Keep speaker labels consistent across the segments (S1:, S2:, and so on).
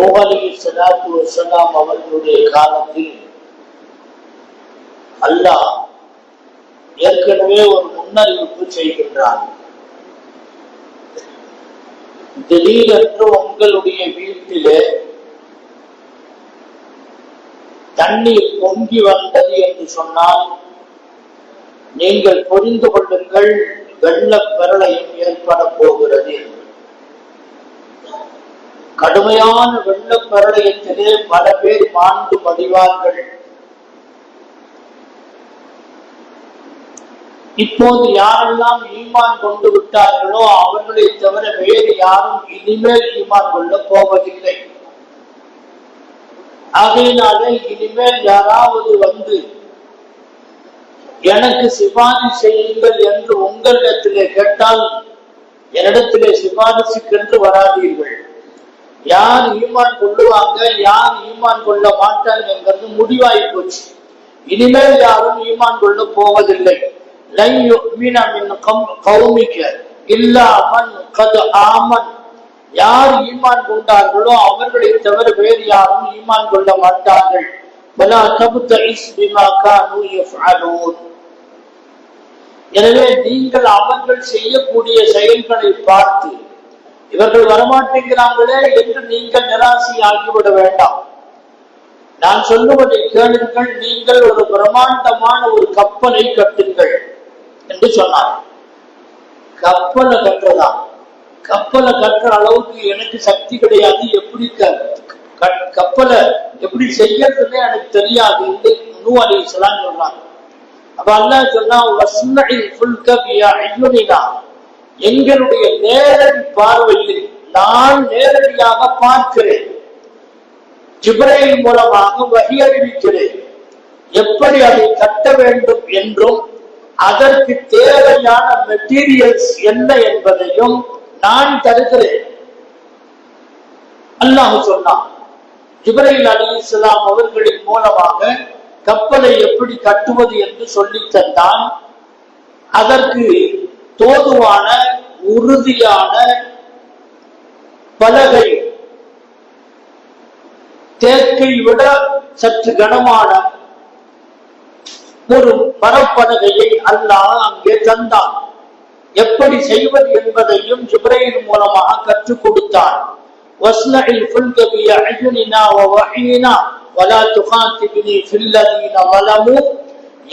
S1: நூஹலி வசலாம் அவர்களுடைய காலத்தில் அல்லாஹ் ஏற்கனவே ஒரு முன்னறிவிப்பு செய்கின்றான் திடீரென்று உங்களுடைய வீட்டிலே தண்ணீர் பொங்கி வந்தது என்று சொன்னால் நீங்கள் புரிந்து கொள்ளுங்கள் வெள்ளப் பெரளையும் ஏற்பட போகிறது. கடுமையான வெள்ளப் பெரளையத்திலே பல பேர் மாண்டு மடிவார்கள். இப்போது யாரெல்லாம் ஈமான் கொண்டு விட்டார்களோ அவர்களை தவிர வேறு யாரும் இனிமேல் ஈமான் கொள்ள போவதில்லை. ஆகையினால இனிமேல் யாராவது வந்து எனக்கு சிபாரிசு செய்யுங்கள் என்று உங்களிடத்திலே கேட்டால் என்னிடத்திலே சிபாரிசுக்கென்று வராதீர்கள். யார் ஈமான் கொள்ளுவாங்க யார் ஈமான் கொள்ள மாட்டாங்கிறது முடிவாகி போச்சு. இனிமேல் யாரும் ஈமான் கொள்ள போவதில்லை. கௌமிக யார் ஈமான் கொண்டார்களோ அவர்களை தவிர வேறு யாரும் ஈமான் கொள்ள மாட்டார்கள். எனவே நீங்கள் அவர்கள் செய்யக்கூடிய செயல்களை பார்த்து இவர்கள் வரமாட்டேங்கிறாங்களே என்று நீங்கள் நிராசி ஆகிவிட வேண்டாம். நான் சொல்லுவதை கேளுங்கள் நீங்கள் ஒரு பிரம்மாண்டமான ஒரு கப்பலை கட்டுங்கள் என்று சொன்னார். கப்பலை கட்டுறதா? கப்பலை கட்டுற அளவுக்கு எனக்கு சக்தி கிடையாது எப்படி கப்பலை எப்படி செய்யறதுன்னே எனக்கு தெரியாது என்று நூ அலி இஸ்லாம் சொல்றாங்க அப்ப அல்ல சொன்னா வஸ்னஇல் ஃபுல் பியா அய்யுனினா எங்களுடைய நேரடி பார்வையில் நான் நேரடியாக பார்க்கிறேன். ஜிப்ரேல் மூலமாக வகி அறிவிக்கிறேன். எப்படி அதை கட்ட வேண்டும் என்றும் அதற்கு தேவையான மெட்டீரியல்ஸ் என்ன என்பதையும் நான் தருகிறேன். அல்லாஹ் சொன்னான் ஜிப்ரேல் அலி இஸ்லாம் அவர்களின் மூலமாக கப்பலை எப்படி கட்டுவது என்று சொல்லி தந்தான். அதற்கு தோதுவான உறுதியான பலகை தேக்கை விட சற்று கனமான ஒரு மரப்பலகையை அல்லாஹ் அங்கே தந்தான். எப்படி செய்வது என்பதையும் ஜிப்ரையின் மூலமாக கற்றுக் கொடுத்தான். வஸ்னில்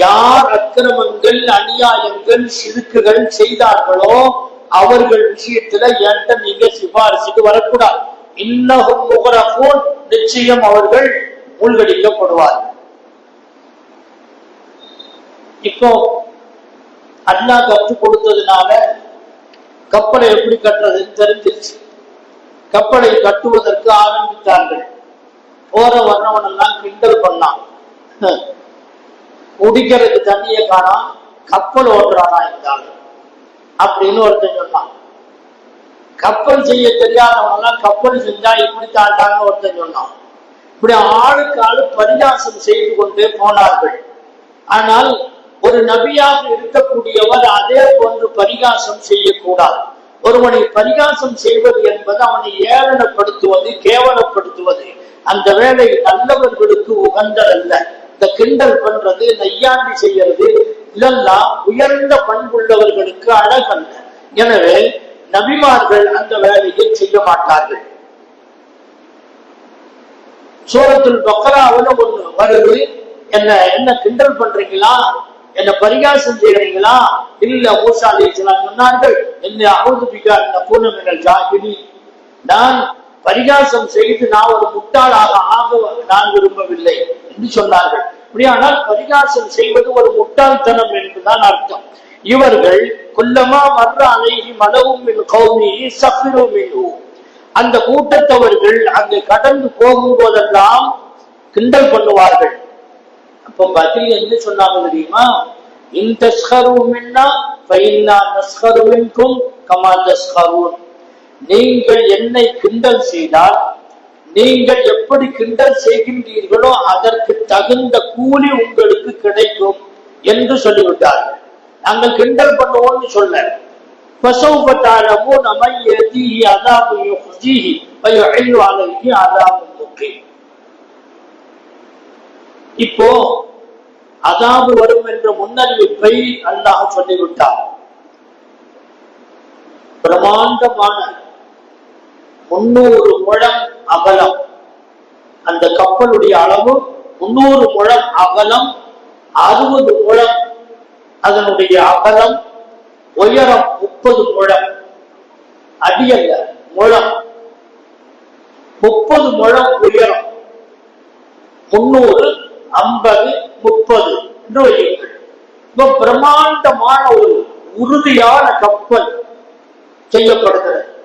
S1: யார் அக்கிரமங்கள் அநியாயங்கள் சிறுக்குகள் செய்தார்களோ அவர்கள் விஷயத்துல என்கிட்ட நீங்க சிபாரிசுக்கு வரக்கூடாது. இன்னும் முகரப்போன் நிச்சயம் அவர்கள் மூழ்கடிக்கப்படுவார் இப்போ அண்ணா கற்று கொடுத்ததுனால கப்பலை எப்படி கட்டுறதுன்னு தெரிஞ்சிருச்சு. கப்பலை கட்டுவதற்கு ஆரம்பித்தார்கள். போற வர்றவன் எல்லாம் கிண்டல் பண்ணான். குடிக்கிறதுக்கு தண்ணியை காணாம் கப்பல் ஓட்டுறானா இருந்தாலும். அப்படின்னு ஒருத்தன் சொன்னான். கப்பல் செய்ய தெரியாதவங்க கப்பல் செஞ்சா இப்படி தாண்டான்னு ஒருத்தன் சொன்னான். இப்படி ஆளுக்கு ஆளு பரிகாசம் செய்து கொண்டே போனார்கள். ஆனால் ஒரு நபியாக இருக்கக்கூடியவர் அதே போன்று பரிகாசம் செய்யக்கூடாது. ஒருவனை பரிகாசம் செய்வது என்பது அவனை ஏளனப்படுத்துவது கேவலப்படுத்துவது. அந்த வேலை நல்லவர்களுக்கு உகந்ததல்ல. இந்த கிண்டல் பண்றது நையாண்டி செய்யறது இதெல்லாம் உயர்ந்த பண்புள்ளவர்களுக்கு அழகல்ல. எனவே நபிமார்கள் அந்த வேலையை செய்ய மாட்டார்கள். சூரத்துல் பக்கராவில் ஒண்ணு வருது. என்ன என்ன கிண்டல் பண்றீங்களா? என்ன பரிகாசம் செய்யறீங்களா? இல்ல மூசா அலிஸ்லாம் சொன்னார்கள் என்ன அவுதுபிகா என்ன பூர்ணமினல் ஜாகிரி நான் பரிகாசம் செய்து நான் ஒரு முட்டாளாக ஆக நான் விரும்பவில்லை. என்று சொன்னார்கள். அப்படியானால் பரிகாசம் செய்வது ஒரு முட்டாள்தனம் என்றுதான் அர்த்தம். இவர்கள் குல்லமா மற்ற அலைகி மலவும் மின் கௌமி சஃபிரு அந்த கூட்டத்தவர்கள் அங்கு கடந்து போகும் போதெல்லாம் கிண்டல் பண்ணுவார்கள். அப்ப பதில் என்ன சொன்னாங்க தெரியுமா? இன் தஸ்கரு மின்னா ஃபைன்னா கமா நீங்கள் என்னை கிண்டல் செய்தால் நீங்கள் எப்படி கிண்டல் செய்கின்றீர்களோ அதற்கு தகுந்த கூலி உங்களுக்கு கிடைக்கும் என்று சொல்லிவிட்டார்கள் நாங்கள் கிண்டல் பண்ணுவோம்னு சொல்ல فسوف تعلمون من يأتيه عذاب يخزيه ويحل عليه عذاب مقيم இப்போ அதாபு வரும் என்ற முன்னறிவிப்பை அல்லாஹ் சொல்லிவிட்டார் பிரமாண்டமான முன்னூறு முழம் அகலம். அந்த கப்பலுடைய அளவு முன்னூறு முழம் அகலம் அறுபது முழம் அதனுடைய அகலம் உயரம் முப்பது முழம். அடியல்ல முழம். முப்பது முழம் உயரம். முன்னூறு ஐம்பது முப்பது. என்று வையுங்கள் பிரம்மாண்டமான ஒரு உறுதியான கப்பல் செய்யப்படுகிறது.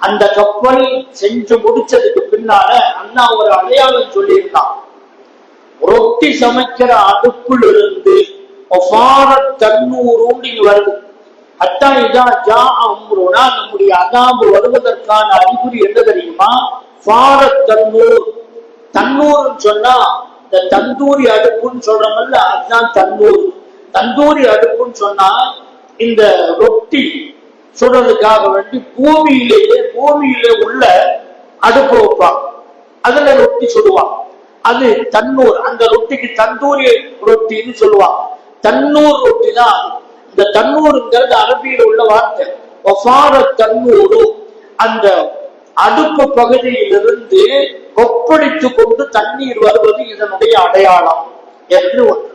S1: அந்த கப்பல் செஞ்சு முடிச்சதுக்கு பின்னால அண்ணா ஒரு அடையாளம் சொல்லியிருந்தான் ரொட்டி சமைக்கிற அடுப்புல இருந்து தன்னூறும் வருது. அத்தான் இதான் ஜா அம்ருனா நம்முடைய அதாபு வருவதற்கான அறிகுறி என்ன தெரியுமா? ஃபார தன்னூர் தன்னூர்னு சொன்னா இந்த தந்தூரி அடுப்புன்னு சொல்றமல்ல அதுதான் தன்னூர் தந்தூரி அடுப்புன்னு சொன்னா இந்த ரொட்டி சுடலுக்காக வேண்டி பூமியிலேயே பூமியிலே உள்ள அடுப்பு வைப்பாங்க. அதுல ரொட்டி சுடுவான் அது தன்னூர் அந்த ரொட்டிக்கு தந்தூரி ரொட்டின்னு சொல்லுவான் தன்னூர் ரொட்டி தான் இந்த தன்னூருங்கிறது அரபியில் உள்ள வார்த்தை. ஒஃபார தன்னூரு அந்த அடுப்பு பகுதியிலிருந்து கொப்பளித்து கொண்டு தண்ணீர் வருவது இதனுடைய அடையாளம் என்று ஒன்று.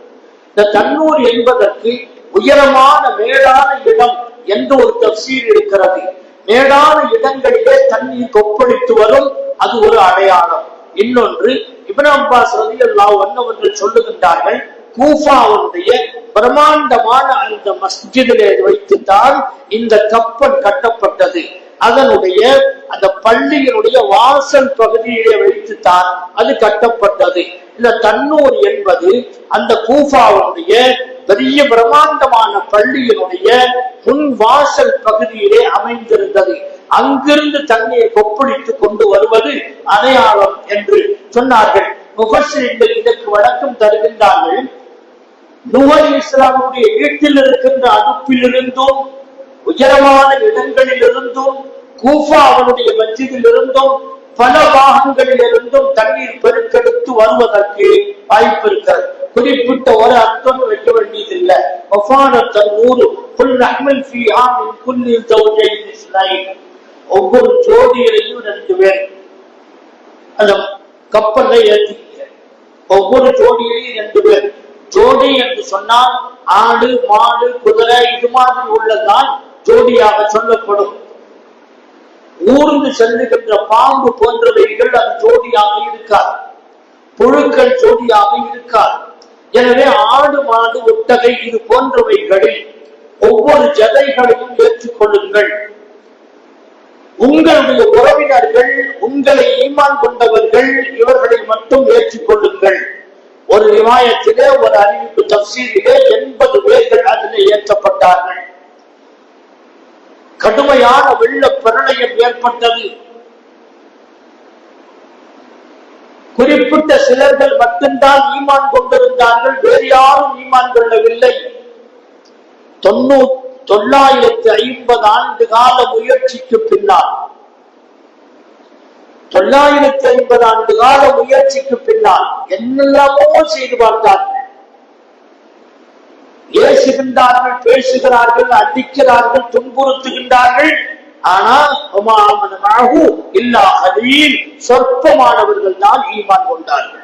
S1: இந்த தன்னூர் என்பதற்கு உயரமான மேலான இடம் என்று ஒரு தப்சீர் இருக்கிறது? மேடான இடங்களிலே தண்ணீர் கொப்பளித்து வரும். அது ஒரு அடையாளம். இன்னொன்று இப்னு அப்பாஸ் ரலியல்லாஹு அல்லா வண்ணவர்கள் சொல்லுகின்றார்கள் கூஃபாவுடைய பிரம்மாண்டமான அந்த மஸ்ஜிதிலே வைத்துத்தான் இந்த கப்பல் கட்டப்பட்டது. அதனுடைய அந்த பள்ளியினுடைய வாசல் பகுதியிலே வைத்துத்தான் அது கட்டப்பட்டது. இந்த தன்னூர் என்பது அந்த கூஃபாவுடைய பெரிய பிரம்மாண்டமான பள்ளியினுடைய முன் வாசல் பகுதியிலே அமைந்திருந்தது. அங்கிருந்து தண்ணீர் கொப்பளித்துக் கொண்டு வருவது அடையாளம் என்று சொன்னார்கள். முகஸ்ரீங்கள் இதற்கு வழக்கம் தருகின்றார்கள். நுகர் இஸ்லாமுடைய வீட்டில் இருக்கின்ற அடுப்பிலிருந்தும் உயரமான இடங்களிலிருந்தும் கூஃபா அவனுடைய மத்தியில் இருந்தும் பல பாகங்களில் இருந்தும் தண்ணீர் பெருக்கெடுத்து வருவதற்கு வாய்ப்பு இருக்கிறது. குறிப்பிட்ட ஒரு அர்த்தம் வைக்க வேண்டியதில்லை. நூறு புல் அஹ்மல் தௌஜைன் ஒவ்வொரு ஜோடியிலையும் ரெண்டு பேர். அந்த கப்பல்ல ஏற்றிக்க ஒவ்வொரு ஜோடியிலையும் ரெண்டு பேர். ஜோடி என்று சொன்னால் ஆடு மாடு குதிரை இது மாதிரி உள்ளதான் ஜோடியாக சொல்லப்படும். ஊர்ந்து செல்லுகின்ற பாம்பு போன்றவைகள் அது ஜோடியாக இருக்காது. புழுக்கள் ஜோடியாக இருக்காது. எனவே ஆடு மாடு ஒட்டகை இது போன்றவைகளில் ஒவ்வொரு ஜதைகளையும் ஏற்றுக்கொள்ளுங்கள். உங்களுடைய உறவினர்கள் உங்களை ஈமான் கொண்டவர்கள் இவர்களை மட்டும் ஏற்றுக்கொள்ளுங்கள். ஒரு விமாயத்திலே ஒரு அறிவிப்பு தப்சீரிலே எண்பது பேர்கள் அதிலே ஏற்றப்பட்டார்கள். கடுமையான வெள்ள பிரளயம் ஏற்பட்டது. குறிப்பிட்ட சிலர்கள் மட்டும்தான் ஈமான் கொண்டிருந்தார்கள் வேறு யாரும் ஈமான் கொள்ளவில்லை. தொண்ணூ தொள்ளாயிரத்தி ஐம்பது ஆண்டு கால முயற்சிக்கு பின்னால் தொள்ளாயிரத்தி ஐம்பது ஆண்டு கால முயற்சிக்கு பின்னால் என்னெல்லாமோ செய்து பார்த்தார்கள். ஏசுகின்றார்கள் பேசுகிறார்கள் அடிக்கிறார்கள் துன்புறுத்துகின்றார்கள். ஆனா இல்லா கலீல் சொற்பமானவர்கள் தான் ஈமான் கொண்டார்கள்.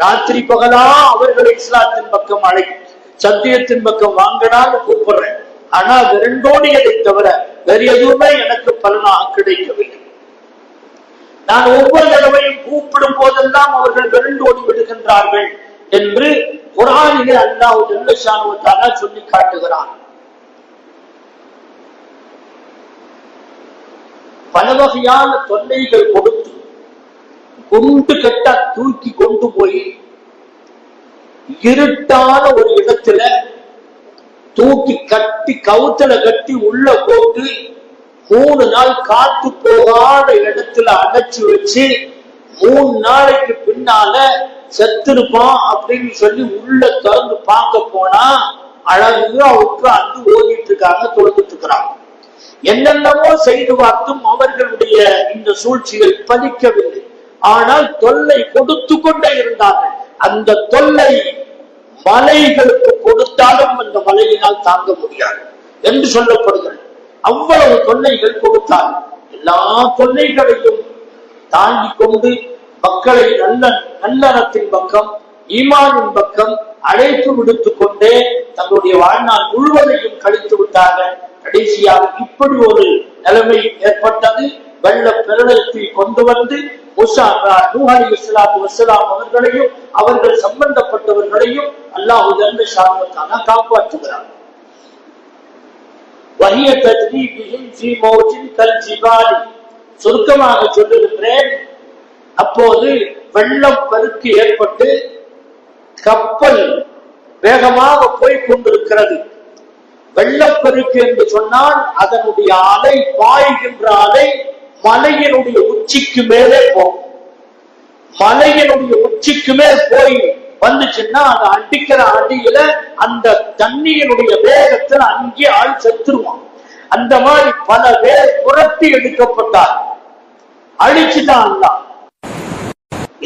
S1: ராத்திரி பகலா அவர்களை இஸ்லாத்தின் பக்கம் அழை சத்தியத்தின் பக்கம் வாங்கினாலும் கூப்பிடுறேன். ஆனா அது ரெண்டோடியதை தவிர வேற எதுவுமே எனக்கு பலனாக கிடைக்கவில்லை. நான் ஒவ்வொரு தடவையும் கூப்பிடும் போதெல்லாம் அவர்கள் விரண்டு விடுகின்றார்கள் என்று குரானிலே அல்லாஹ் ஜல்லஷானுவத்தாலா சொல்லி காட்டுகிறான். பல வகையான தொல்லைகள் கொடுத்து குண்டு கட்ட தூக்கி கொண்டு போய் இருட்டான ஒரு இடத்துல தூக்கி கட்டி கவுத்துல கட்டி உள்ள போட்டு மூணு நாள் காத்து போகாத இடத்துல அடைச்சு வச்சு மூணு நாளைக்கு பின்னால செத்திருப்பான் அப்படின்னு சொல்லி உள்ள திறந்து பார்க்க போனா அழகா உட்கார்ந்து ஓடிட்டு இருக்காங்க தொழுதுட்டு இருக்கிறாங்க. என்னென்னமோ செய்து பார்த்தும் அவர்களுடைய இந்த சூழ்ச்சிகள் பதிக்கவில்லை. ஆனால் தொல்லை கொடுத்து கொண்டே இருந்தார்கள். அந்த தொல்லை மலைகளுக்கு கொடுத்தாலும் அந்த மலையினால் தாங்க முடியாது என்று சொல்லப்படுகிறது. அவ்வளவு தொல்லைகள் கொடுத்தார்கள். எல்லா தொல்லைகளையும் தாங்கி கொண்டு மக்களை நல்ல நல்லறத்தின் பக்கம் ஈமானின் பக்கம் அழைப்பு விடுத்துக் கொண்டே தங்களுடைய வாழ்நாள் முழுவதையும் கழித்து விட்டார்கள் கடைசியாக இப்படி ஒரு நிலைமை ஏற்பட்டது. வெள்ள பிரளயத்தில் கொண்டு வந்து முசா நூஹலி இஸ்லாத்து வசலாம் அவர்களையும் அவர்கள் சம்பந்தப்பட்டவர்களையும் அல்லாஹு ஜல்ல காப்பாற்றுகிறார் வஹிய தஜ்ரீபிஹிம் சுருக்கமாக சொல்லுகின்றேன் அப்போது வெள்ளம் பெருக்கு ஏற்பட்டு கப்பல் வேகமாக போய் கொண்டிருக்கிறது. வெள்ளப்பெருக்கு என்று சொன்னால் அதனுடைய அலை பாய்கின்ற அலை மலையினுடைய உச்சிக்கு மேலே போகும். மலையினுடைய உச்சிக்கு மேல் போய் வந்துச்சுன்னா அது அடிக்கிற அடியில அந்த தண்ணியினுடைய வேகத்தில் அங்கே ஆள் செத்துருவான். அந்த மாதிரி பல பேர் புரட்டி எடுக்கப்பட்டார் அழிச்சுதான் அல்லாஹ்.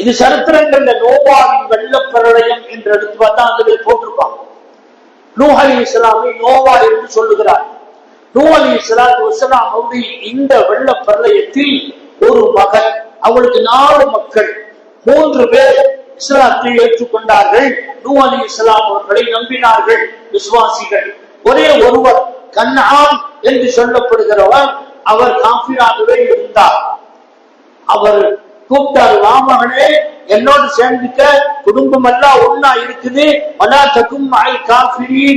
S1: இது சரித்திரங்கள்ல நோவாவின் வெள்ளப்பிரளயம் என்று எடுத்து பார்த்தா அதில் போட்டிருப்பாங்க. நூஹ் அலி இஸ்லாமை நோவா என்று சொல்லுகிறார். நூ அலி இஸ்லாத்து வசலாம் அவருடைய இந்த வெள்ள பிரளயத்தில் ஒரு மகன் அவளுக்கு நாலு மக்கள் மூன்று பேர் இஸ்லாத்தை ஏற்றுக்கொண்டார்கள். நூ அலி இஸ்லாம் அவர்களை நம்பினார்கள் விசுவாசிகள். ஒரே ஒருவர் கண்ணாம் என்று சொல்லப்படுகிறவர் அவர் காஃபிராகவே இருந்தார். அவர் கூப்பிட்டாரு வா மகனே என்னோடு சேர்ந்துக்க குடும்பம் எல்லாம் ஒன்னா இருக்குது வலா தக்கும் மாய் காஃபிரி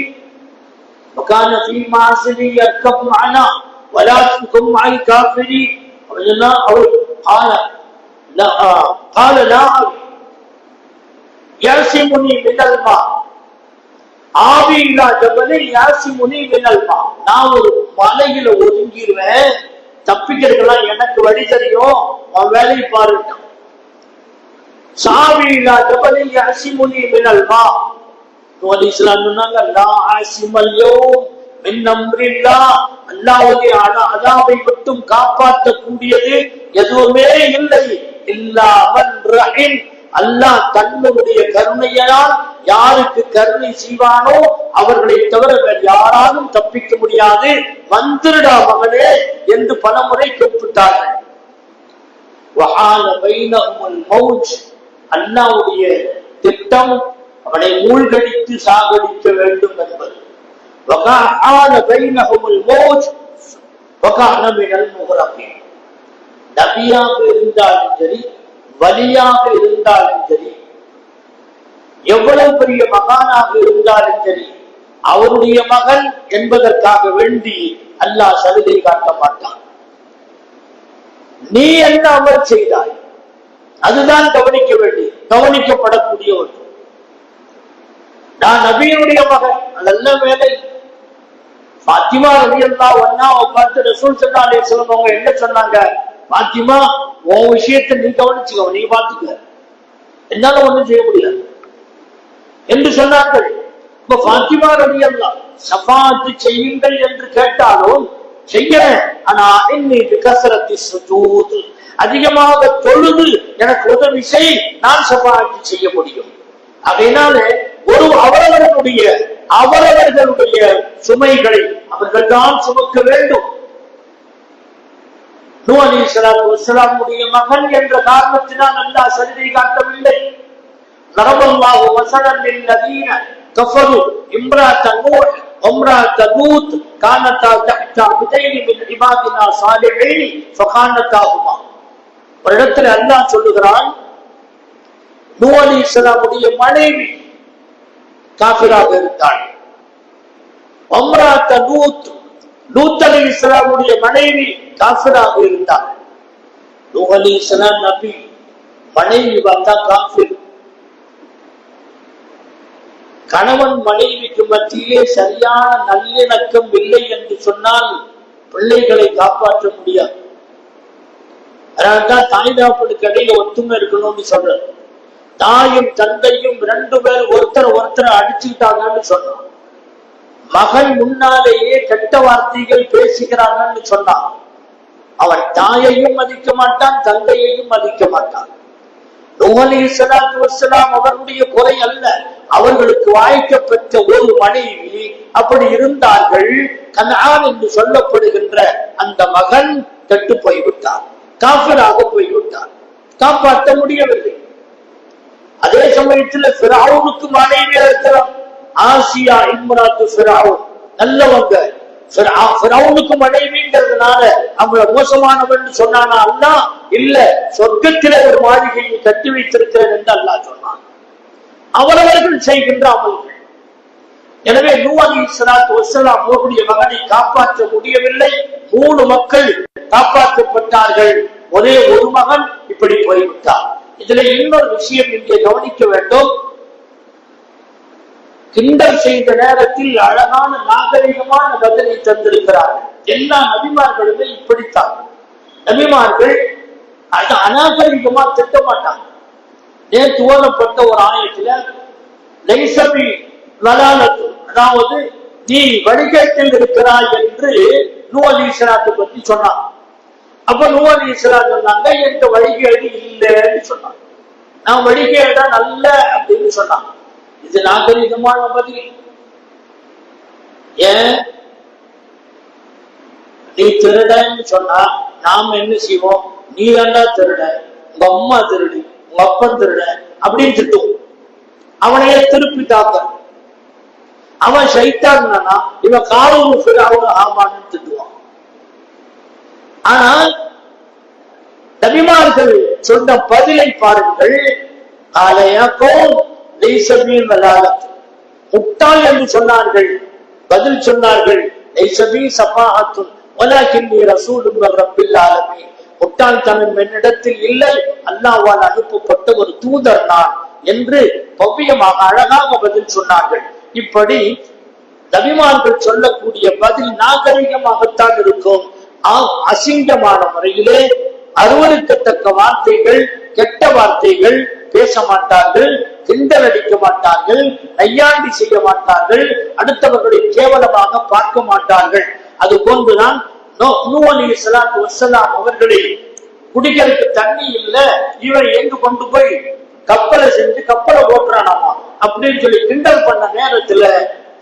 S1: وكان في معزلي يركب معنا ولا تكن معي كافري قلنا أو قال لا آه قال لا أبي يعصمني من الماء ஆவி இல்லா ஜபலை யாசிமுனி மினல்மா நான் ஒரு மலையில ஒதுங்கிடுவேன் தப்பிக்கிறதுக்கெல்லாம் எனக்கு வழி தெரியும். அவன் வேலையை பாருட்டான். சாவி இல்லா ஜபலை யாசிமுனி மினல்மா இஸ்லாம் சொன்னாங்க லா ஆசிமல் யௌம் மின் அம்ரில்லா. அல்லாஹ்வுடைய அத- அதாவை மட்டும் காப்பாற்றக்கூடியது எதுவுமே இல்லை. இல்லாமல் அல்லாஹ் தன்னுடைய கருணையால் யாருக்கு கருணை செய்வானோ அவர்களை தவிர வேறு யாராலும் தப்பிக்க முடியாது. வந்துருடா மகனே என்று பலமுறை கூப்பிட்டார்கள். வஹால மௌஜ். திட்டம் அவனை மூழ்கடித்து சாகடிக்க வேண்டும் என்பது. வகான நபியாக இருந்தாலும் சரி வலியாக இருந்தாலும் சரி எவ்வளவு பெரிய மகானாக இருந்தாலும் சரி அவருடைய மகன் என்பதற்காக வேண்டி அல்லாஹ் சலுகை காட்ட மாட்டான். நீ என்ன அமல் செய்தாய்? அதுதான் கவனிக்க வேண்டிய கவனிக்கப்படக்கூடிய ஒன்று நான் நபியனுடைய மகன் நல்ல வேலை. பாத்திமா ரவி அல்லா ஒன்னா பார்த்து ரசூல் சல்லா அலி என்ன சொன்னாங்க? பாத்திமா உன் விஷயத்தை நீ கவனிச்சுக்கோ நீ பாத்துக்க என்னால ஒண்ணும் செய்ய முடியாது என்று சொன்னார்கள். இப்ப பாத்திமா ரவி அல்லா சபாத்து செய்யுங்கள் என்று கேட்டாலும் செய்யறேன் ஆனா இன்னைக்கு அதிகமாக தொழுது எனக்கு உதவி செய் நான் சபாத்து செய்ய முடியும். அதனால ஒரு அவரவர்களுடைய அவரவர்களுடைய சுமைகளை அவர்கள் தான் சுமக்க வேண்டும். நூ அலி சலாத்து வசலாமுடைய மகன் என்ற காரணத்தினால் அல்லாஹ் சலுகை காட்டவில்லை ضرب الله مثلا للذين كفروا امرأة نوح وامرأة لوط كانتا تحت عبدين من عبادنا صالحين فخانتاهما ஒரு இடத்துல அல்லாஹ் சொல்லுகிறான் நூ அலி இஸ்லாமுடைய மனைவி காபிராக இருந்தாள் ஒம்ராத்த லூத் லூத் இஸ்லாமுடைய மனைவி காபிராக இருந்தார். நூஹலி இஸ்லாம் நபி மனைவி பார்த்தா காபிர் கணவன் மனைவிக்கு மத்தியிலே சரியான நல்லிணக்கம் இல்லை என்று சொன்னால் பிள்ளைகளை காப்பாற்ற முடியாது. அதனால்தான் தாய் தாப்பனுக்கு இடையில ஒத்துமை இருக்கணும்னு சொல்றது தாயும் தந்தையும் ரெண்டு பேர் ஒருத்தர் ஒருத்தர் அடிச்சுக்கிட்டாங்கன்னு சொன்னான் மகள் முன்னாலேயே கெட்ட வார்த்தைகள் பேசுகிறாங்கன்னு சொன்னான். அவன் தாயையும் மதிக்க மாட்டான் தந்தையையும் மதிக்க மாட்டான். நூஹலி சலாத்து அவருடைய குறை அல்ல. அவர்களுக்கு வாய்க்கப்பட்ட ஒரு மனைவி அப்படி இருந்தார்கள். கனான் என்று சொல்லப்படுகின்ற அந்த மகன் கெட்டு போய்விட்டார் காஃபிராக போய்விட்டார் காப்பாற்ற முடியவில்லை. அதே சமயத்துல பிராவுனுக்கு மனைவியா இருக்கிறான். ஆசியா இம்ராத்து பிராவுன் நல்லவங்க. பிராவுனுக்கு மனைவிங்கிறதுனால அவங்கள மோசமானவன் சொன்னானா அல்லா? இல்ல சொர்க்கத்தில ஒரு மாளிகையை கட்டி வைத்திருக்கிறேன் என்று அல்லாஹ் சொன்னான். அவரவர்கள் செய்கின்ற அமல்கள் எனவே நூ அலி இஸ்லாத்து வசலாம் மகனை காப்பாற்ற முடியவில்லை. மூணு மக்கள் காப்பாற்றப்பட்டார்கள். ஒரே ஒரு மகன் இப்படி போய்விட்டார் இதுல இன்னொரு விஷயம் இங்கே கவனிக்க வேண்டும். கிண்டல் செய்த நேரத்தில் அழகான நாகரிகமான பதிலை தந்திருக்கிறார்கள் எல்லா நபிமார்களுமே இப்படித்தான். நபிமார்கள் அது அநாகரிகமா திட்ட மாட்டாங்க நேற்று ஓதப்பட்ட ஒரு ஆயத்துல லைசபி லலாலத்து அதாவது நீ வழிகேட்டில் இருக்கிறாய் என்று நூ அலி இஸ்லாத்தை பத்தி சொன்னான் அப்ப நூ அலி இஸ்லாம் சொன்னாங்க என்கிட்ட வழிகேடு இல்லைன்னு சொன்னான் நான் வழிகேடா நல்ல அப்படின்னு சொன்னான் இது நாகரிகமான பதில் ஏன்? நீ திருடன்னு சொன்னா நாம என்ன செய்வோம்? நீ தாண்டா திருட உங்க அம்மா திருடி உங்க அப்பன் திருட அப்படின்னு திட்டுவோம். அவனையே திருப்பி தாக்க. அவன் சைத்தான்னா இவன் காலூர் அவன் ஆமான்னு திட்டுவான். ஆனா நபிமார்கள் சொன்ன பதிலை பாருங்கள். ஆலயக்கோ லைசபீல் முட்டாள் என்று சொன்னார்கள் பதில் சொன்னார்கள் முட்டாள்தனம் என்னிடத்தில் இல்லை அல்லாவால் அனுப்பப்பட்ட ஒரு தூதர் நான் என்று பவ்யமாக அழகாக பதில் சொன்னார்கள். இப்படி நபிமார்கள் சொல்லக்கூடிய பதில் நாகரிகமாகத்தான் இருக்கும். அசிங்கமான முறையிலே அருவருக்கத்தக்க வார்த்தைகள் கெட்ட வார்த்தைகள் பேச மாட்டார்கள். கிண்டல் அடிக்க மாட்டார்கள் கையாண்டி செய்ய மாட்டார்கள் அடுத்தவர்களை கேவலமாக பார்க்க மாட்டார்கள். அது போன்றுதான் அவர்களை குடிக்கிறதுக்கு தண்ணி இல்ல இவன் எங்கு கொண்டு போய் கப்பலை செஞ்சு கப்பலை ஓட்டுறானாமா? அப்படின்னு சொல்லி கிண்டல் பண்ண நேரத்துல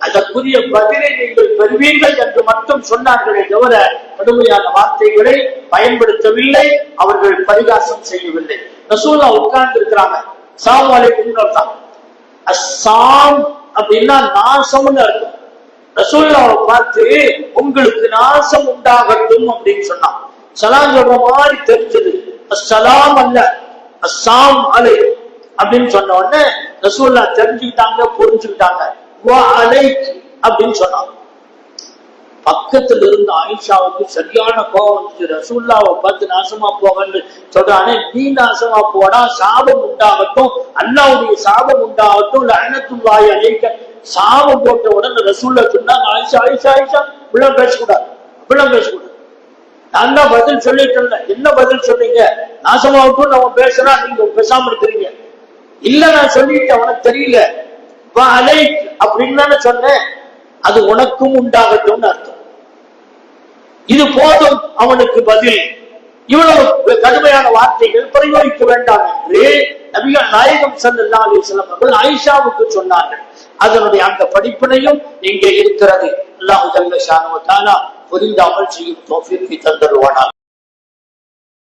S1: அதற்குரிய பதிலை நீங்கள் பெறுவீர்கள் என்று மட்டும் சொன்னார்களே தவிர கடுமையான வார்த்தைகளை பயன்படுத்தவில்லை அவர்கள் பரிகாசம் செய்யவில்லை. ரசூலா உட்கார்ந்து இருக்கிறாங்க சாம் சாவாலை அர்த்தம். அஸ்ஸாம் அப்படின்னா நாசம்னு அர்த்தம். ரசூல்லாவை பார்த்து உங்களுக்கு நாசம் உண்டாகட்டும் அப்படின்னு சொன்னான். சலாம் சொல்ற மாதிரி தெரிஞ்சது. அஸ்ஸலாம் அல்ல அஸ்ஸாம் அலை அப்படின்னு சொன்ன உடனே ரசூல்லா தெரிஞ்சுக்கிட்டாங்க புரிஞ்சுக்கிட்டாங்க. வா அலை அப்படின்னு சொன்னான். பக்கத்துல இருந்த ஆயிஷாவுக்கு சரியான கோபம் வந்துச்சு. ரசூல்லாவை பார்த்து நாசமா போகன்னு சொல்றானே நீ நாசமா போடா சாபம் உண்டாகட்டும். அல்லாவுடைய சாபம் உண்டாகட்டும். லعنத்துல்லாஹி அலைக்க சாபம் போட்ட உடனே ரசூல்லா சொன்னாங்க ஆயிஷா ஆயிஷா ஆயிஷா உள்ள பேசக்கூடாது உள்ள பேசக்கூடாது. நான் தான் பதில் சொல்லிட்டு இருந்தேன். என்ன பதில் சொன்னீங்க? நாசமாகட்டும் நம்ம பேசுறா நீங்க பேசாம இருக்கிறீங்க. இல்ல நான் சொல்லிட்டேன் உனக்கு தெரியல. வா அப்படின்னு தானே சொன்னேன். அது உனக்கும் உண்டாகட்டும்னு அர்த்தம். இது போதும் அவனுக்கு பதில். இவ்வளவு கடுமையான வார்த்தைகள் பிரயோகிக்க வேண்டாம் என்று நபிகள் நாயகம் ஸல்லல்லாஹு அலைஹி வஸல்லம் அவர்கள் ஆயிஷாவுக்கு சொன்னார்கள். அதனுடைய அந்த படிப்பினையும் இங்கே இருக்கிறது. அல்லாஹு புரிந்தாமல் செய்யும் தோஃபிற்கு தந்தருவானாக.